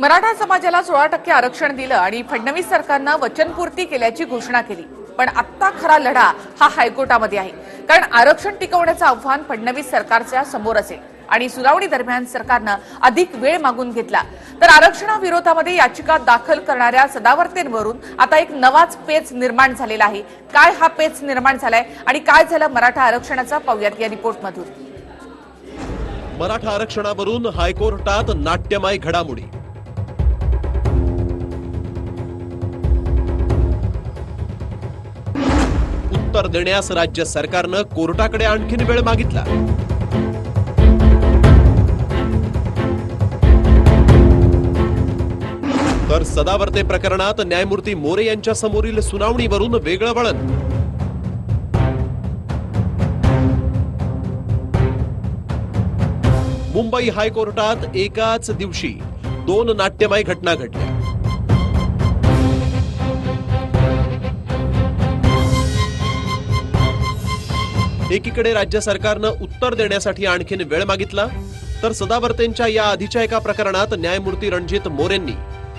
मराठा समाजाला सोळा टक्के आरक्षण दिलं आणि फडणवीस सरकारनं वचनपूर्ती केल्याची घोषणा केली. पण आत्ता खरा लढा हा हायकोर्टामध्ये आहे. कारण आरक्षण टिकवण्याचं आव्हान फडणवीस सरकारच्या समोर असेल आणि सुनावणी दरम्यान सरकारनं अधिक वेळ मागून घेतला. तर आरक्षणाविरोधामध्ये याचिका दाखल करणाऱ्या सदावर्तेंवरून आता एक नवाच पेच निर्माण झालेला आहे. काय हा पेच निर्माण झालाय आणि काय झालं मराठा आरक्षणाचा पाहूयात या रिपोर्टमधून. मराठा आरक्षणावरून हायकोर्टात नाट्यमय घडामोडी. उत्तर देण्यास राज्य सरकारनं कोर्टाकडे आणखीन वेळ मागितला. तर सदावर्ते प्रकरणात न्यायमूर्ती मोरे यांच्या समोरील सुनावणीवरून वेगळं वळण. मुंबई हायकोर्टात एकाच दिवशी दोन नाट्यमय घटना घडल्या. एकीकडे राज्य सरकारनं उत्तर देण्यासाठी आणखीन वेळ मागितला तर सदावर्तेंच्या या आधीच्या एका प्रकरणात न्यायमूर्ती रणजित मोरेंनी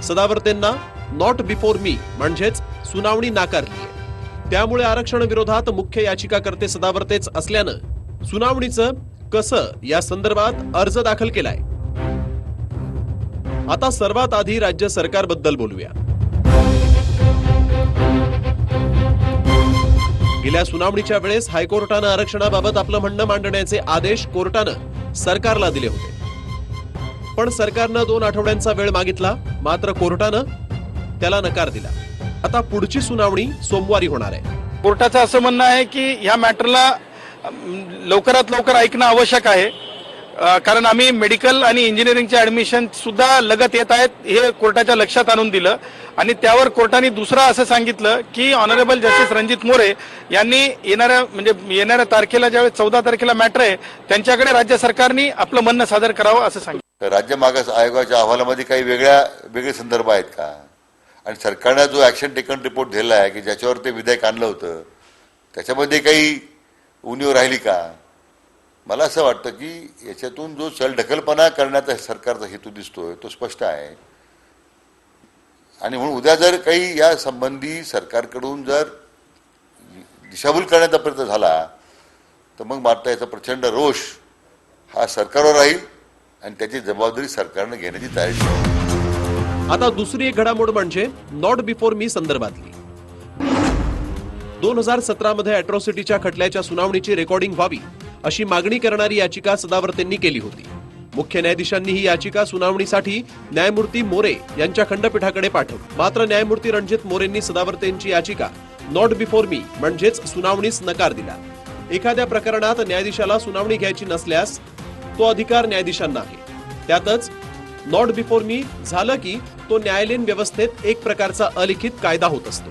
सदावर्तेंना नॉट बिफोर मी म्हणजेच सुनावणी नाकारली त्यामुळे आरक्षण विरोधात मुख्य याचिकाकर्ते सदावर्तेच असल्यानं सुनावणीचं कसं या संदर्भात अर्ज दाखल केलाय? आता सर्वात आधी राज्य सरकारबद्दल बोलूया. गेल्या सुनावणीच्या वेळेस हायकोर्टानं आरक्षणाबाबत आपलं म्हणणं मांडण्याचे आदेश कोर्टानं सरकारला दिले होते. पण सरकारनं दोन आठवड्यांचा वेळ मागितला मात्र कोर्टानं त्याला नकार दिला. आता पुढची सुनावणी सोमवारी होणार आहे. कोर्टाचं असं म्हणणं आहे की ह्या मॅटरला लवकरात लवकर ऐकणं आवश्यक आहे. कारण आम्ही मेडिकल आणि इंजिनिअरिंगचे ऍडमिशन सुद्धा लगत येत आहेत हे कोर्टाच्या लक्षात आणून दिलं. आणि त्यावर कोर्टाने दुसरं असं सांगितलं की ऑनरेबल जस्टिस रणजित मोरे यांनी येणाऱ्या म्हणजे येणाऱ्या तारखेला ज्यावेळेस चौदा तारखेला मॅटर आहे त्यांच्याकडे राज्य सरकारने आपलं म्हणणं सादर करावं असं सांगितलं. राज्य मागास आयोगाच्या अहवालामध्ये काही वेगळ्या वेगळे संदर्भ आहेत का? आणि सरकारनं जो ऍक्शन टेकन रिपोर्ट दिलेला आहे की ज्याच्यावर ते विधेयक आणलं होतं त्याच्यामध्ये काही उणीव राहिली का? मला असं वाटतं की याच्यातून जो चलढकलपणा करण्याचा सरकारचा हेतू दिसतोय तो स्पष्ट आहे. आणि म्हणून उद्या जर काही या संबंधी सरकारकडून जर दिशाभूल करण्याचा प्रयत्न झाला तर मग मात्र याचा प्रचंड रोष हा सरकारवर राहील आणि त्याची जबाबदारी सरकारनं घेण्याची तयारी आता दुसरी एक घडामोड म्हणजे नॉट बिफोर मी संदर्भातली. दोन हजार सतरा मध्ये अॅट्रॉसिटीच्या खटल्याच्या सुनावणीची रेकॉर्डिंग व्हावी. अशी मागणी करणारी याचिका सदावर्तेंनी केली होती. मुख्य न्यायाधीशांनी ही याचिका सुनावणीसाठी न्यायमूर्ती मोरे यांच्या खंडपीठाकडे पाठवली. मात्र न्यायमूर्ती रणजित मोरेंनी सदावर्तेंची याचिका नॉट बिफोर मी म्हणजेच सुनावणीस नकार दिला. एखाद्या प्रकरणात न्यायाधीशाला सुनावणी घ्यायची नसल्यास तो अधिकार न्यायाधीशांना आहे. त्यातच नॉट बिफोर मी झालं की तो न्यायालयीन व्यवस्थेत एक प्रकारचा अलिखित कायदा होत असतो.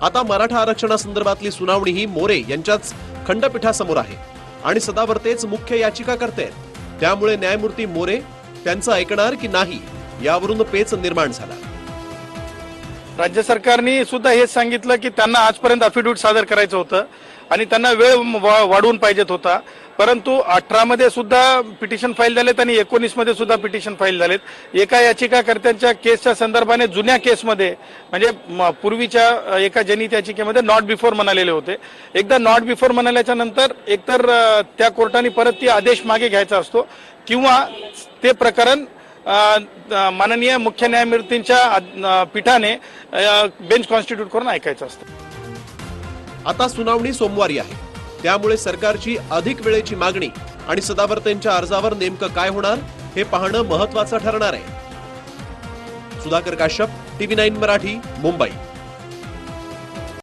आता मराठा आरक्षणासंदर्भातली सुनावणी ही मोरे यांच्याच खंडपीठासमोर आहे. आणि सदावर्तेच मुख्य याचिका करते त्यामुळे न्यायमूर्ती मोरे त्यांचं ऐकणार की नाही यावरून पेच निर्माण झाला. राज्य सरकारने सुद्धा हेच सांगितलं की त्यांना आजपर्यंत अफिडेव्हिट सादर करायचं होतं आणि त्यांना वेळ वाढवून पाहिजेत होता. परंतु अठरा मध्ये सुद्धा पिटिशन फाईल झालेत आणि एकोणीसमध्ये सुद्धा पिटिशन फाईल झालेत. एका याचिकाकर्त्यांच्या केसच्या संदर्भाने जुन्या केसमध्ये म्हणजे पूर्वीच्या एका जनित याचिकेमध्ये नॉट बिफोर म्हणालेले होते. एकदा नॉट बिफोर म्हणाल्याच्या नंतर एकतर त्या कोर्टाने परत ती आदेश मागे घ्यायचा असतो किंवा ते प्रकरण माननीय मुख्य न्यायमूर्तींच्या पीठाने बेंच कॉन्स्टिट्यूट करून ऐकायचं असतं. आता सुनावणी सोमवारी आहे. त्यामुळे सरकारची अधिक वेळेची मागणी आणि सदावर्तेंच्या अर्जावर नेमकं काय होणार हे पाहणं महत्वाचं ठरणार आहे. Sudhakar Kashyap TV nine Marathi Mumbai.